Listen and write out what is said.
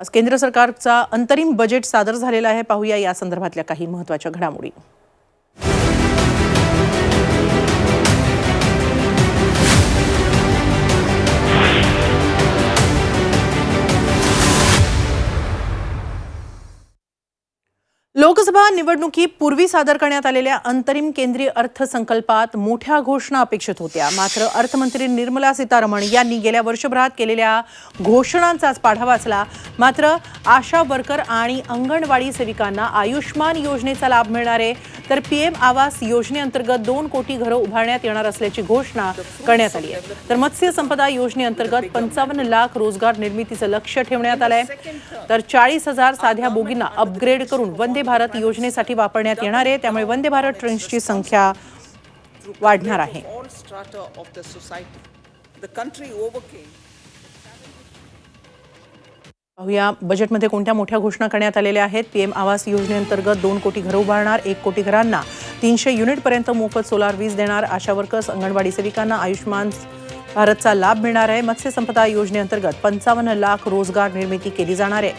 आज केंद्र सरकारचा अंतरिम बजेट सादर झालेला आहे. पाहूया या संदर्भातल्या काही महत्त्वाच्या घडामोडी. लोकसभा निवडणुकीपूर्वी सादर करण्यात आलेल्या अंतरिम केंद्रीय अर्थसंकल्पात मोठ्या घोषणा अपेक्षित होत्या. मात्र अर्थमंत्री निर्मला सीतारमण यांनी गेल्या वर्षभरात केलेल्या घोषणांचाच पाढा वाचला मात्र आशा वर्कर आणि अंगणवाडी सेविकांना आयुष्मान योजनेचा लाभ मिळणार आहे. तर पीएम आवास योजनेअंतर्गत दोन कोटी घरं उभारण्यात येणार असल्याची घोषणा करण्यात आली आहे. तर मत्स्य संपदा योजनेअंतर्गत पंचावन्न लाख रोजगार निर्मितीचं लक्ष ठेवण्यात आलं आहे तर चाळीस हजार साध्या बोगींना अपग्रेड करून वंदे भारत योजनेसाठी वापरण्यात येणार आहे. त्यामुळे वंदे भारत ट्रेन्सची संख्या वाढणार आहे. पाहूया बजेटमध्ये कोणत्या मोठ्या घोषणा करण्यात आलेल्या आहेत? पीएम आवास योजनेअंतर्गत दोन कोटी घरं उभारणार एक कोटी घरांना तीनशे युनिटपर्यंत मोफत सोलार वीज देणार. आशा वर्कर्स अंगणवाडी सेविकांना आयुष्मान भारतचा लाभ मिळणार आहे. मत्स्य संपदा योजनेअंतर्गत पंचावन्न लाख रोजगार निर्मिती केली जाणार आहे.